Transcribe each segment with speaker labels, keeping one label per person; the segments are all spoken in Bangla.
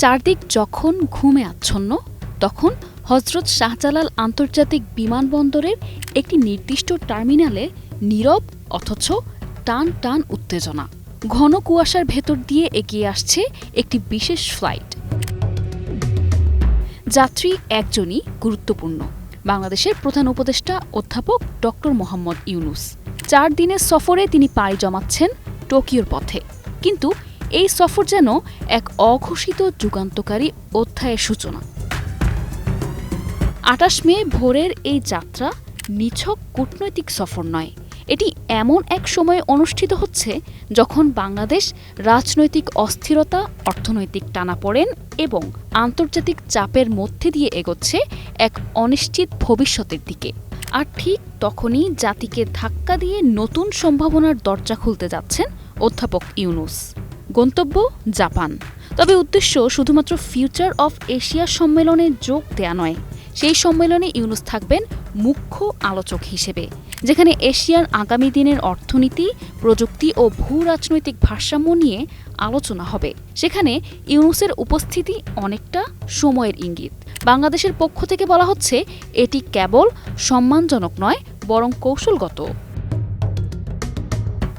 Speaker 1: চারদিক যখন ঘুমে আচ্ছন্ন, তখন হজরত শাহজালাল আন্তর্জাতিক বিমানবন্দরের একটি নির্দিষ্ট টার্মিনালে নীরব, অথচ টান টান উত্তেজনা। ঘন কুয়াশার ভেতর দিয়ে এগিয়ে আসছে একটি বিশেষ ফ্লাইট। যাত্রী একজনই গুরুত্বপূর্ণ। বাংলাদেশের প্রধান উপদেষ্টা অধ্যাপক ডক্টর মোহাম্মদ ইউনুস। চার দিনের সফরে তিনি পাড়ি জমাচ্ছেন টোকিওর পথে। কিন্তু এই সফর যেন এক অঘোষিত যুগান্তকারী অধ্যায়ের সূচনা। আটাশ মে ভোরের এই যাত্রা নিছক কূটনৈতিক সফর নয়, এটি এমন এক সময়ে অনুষ্ঠিত হচ্ছে যখন বাংলাদেশ রাজনৈতিক অস্থিরতা, অর্থনৈতিক টানাপোড়েন এবং আন্তর্জাতিক চাপের মধ্যে দিয়ে এগোচ্ছে এক অনিশ্চিত ভবিষ্যতের দিকে। আর ঠিক তখনই জাতিকে ধাক্কা দিয়ে নতুন সম্ভাবনার দরজা খুলতে যাচ্ছেন অধ্যাপক ইউনুস। গন্তব্য জাপান। তবে উদ্দেশ্য শুধুমাত্র ফিউচার অফ এশিয়া সম্মেলনে যোগ দেয়া নয়, সেই সম্মেলনে ইউনুস থাকবেন মুখ্য আলোচক হিসেবে, যেখানে এশিয়ার আগামী দিনের অর্থনীতি, প্রযুক্তি ও ভূ রাজনৈতিক ভারসাম্য নিয়ে আলোচনা হবে। সেখানে ইউনুসের উপস্থিতি অনেকটা সময়ের ইঙ্গিত। বাংলাদেশের পক্ষ থেকে বলা হচ্ছে, এটি কেবল সম্মানজনক নয়, বরং কৌশলগত।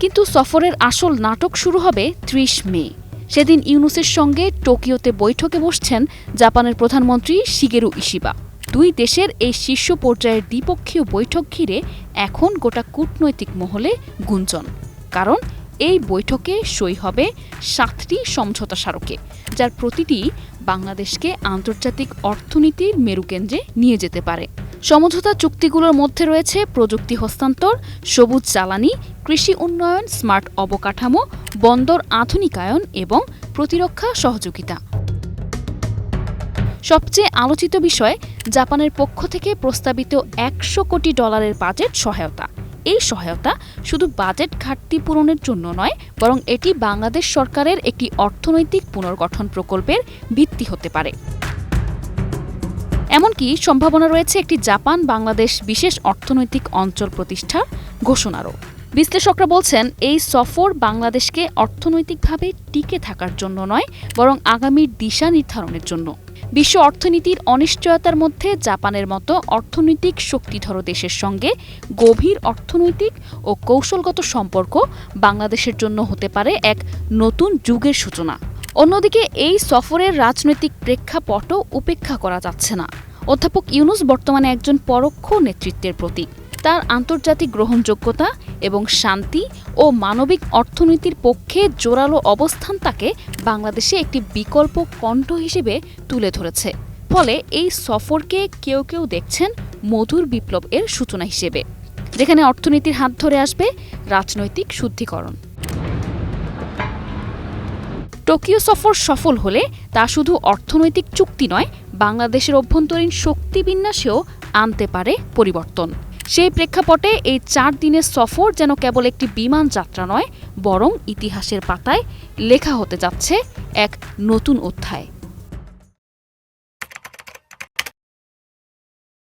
Speaker 1: কিন্তু সফরের আসল নাটক শুরু হবে ত্রিশ মে। সেদিন ইউনুসের সঙ্গে টোকিওতে বৈঠকে বসছেন জাপানের প্রধানমন্ত্রী শিগেরু ইশিবা। দুই দেশের এই শীর্ষ পর্যায়ের দ্বিপক্ষীয় বৈঠক ঘিরে এখন গোটা কূটনৈতিক মহলে গুঞ্জন। কারণ এই বৈঠকে সই হবে সাতটি সমঝোতা স্মারকে, যার প্রতিটি বাংলাদেশকে আন্তর্জাতিক অর্থনীতির মেরুকেন্দ্রে নিয়ে যেতে পারে। সমঝোতা চুক্তিগুলোর মধ্যে রয়েছে প্রযুক্তি হস্তান্তর, সবুজ জ্বালানি, কৃষি উন্নয়ন, স্মার্ট অবকাঠামো, বন্দর আধুনিকায়ন এবং প্রতিরক্ষা সহযোগিতা। সবচেয়ে আলোচিত বিষয়, জাপানের পক্ষ থেকে প্রস্তাবিত একশো কোটি ডলারের বাজেট সহায়তা। এই সহায়তা শুধু বাজেট ঘাটতি পূরণের জন্য নয়, বরং এটি বাংলাদেশ সরকারের একটি অর্থনৈতিক পুনর্গঠন প্রকল্পের ভিত্তি হতে পারে। এমনকি সম্ভাবনা রয়েছে একটি জাপান, বাংলাদেশ বিশেষ অর্থনৈতিক অঞ্চল প্রতিষ্ঠার ঘোষণারও। বিশ্লেষকরা বলছেন, এই সফর বাংলাদেশকে অর্থনৈতিকভাবে টিকে থাকার জন্য নয়, বরং আগামীর দিশা নির্ধারণের জন্য। বিশ্ব অর্থনীতির অনিশ্চয়তার মধ্যে জাপানের মতো অর্থনৈতিক শক্তিধর দেশের সঙ্গে গভীর অর্থনৈতিক ও কৌশলগত সম্পর্ক বাংলাদেশের জন্য হতে পারে এক নতুন যুগের সূচনা। অন্যদিকে, এই সফরের রাজনৈতিক প্রেক্ষাপটও উপেক্ষা করা যাচ্ছে না। অধ্যাপক ইউনুস বর্তমানে একজন পরোক্ষ নেতৃত্বের প্রতীক। তার আন্তর্জাতিক গ্রহণযোগ্যতা এবং শান্তি ও মানবিক অর্থনীতির পক্ষে জোরালো অবস্থান তাকে বাংলাদেশে একটি বিকল্প কণ্ঠ হিসেবে তুলে ধরেছে। ফলে এই সফরকে কেউ কেউ দেখছেন মধুর বিপ্লব এর সূচনা হিসেবে, যেখানে অর্থনীতির হাত ধরে আসবে রাজনৈতিক শুদ্ধিকরণ। টোকিও সফর সফল হলে তা শুধু অর্থনৈতিক চুক্তি নয়, বাংলাদেশের অভ্যন্তরীণ শক্তি বিন্যাসেও আনতে পারে পরিবর্তন। সেই প্রেক্ষাপটে এই চার দিনের সফর যেন কেবল একটি বিমান যাত্রা নয়, বরং ইতিহাসের পাতায় লেখা হতে যাচ্ছে এক নতুন অধ্যায়।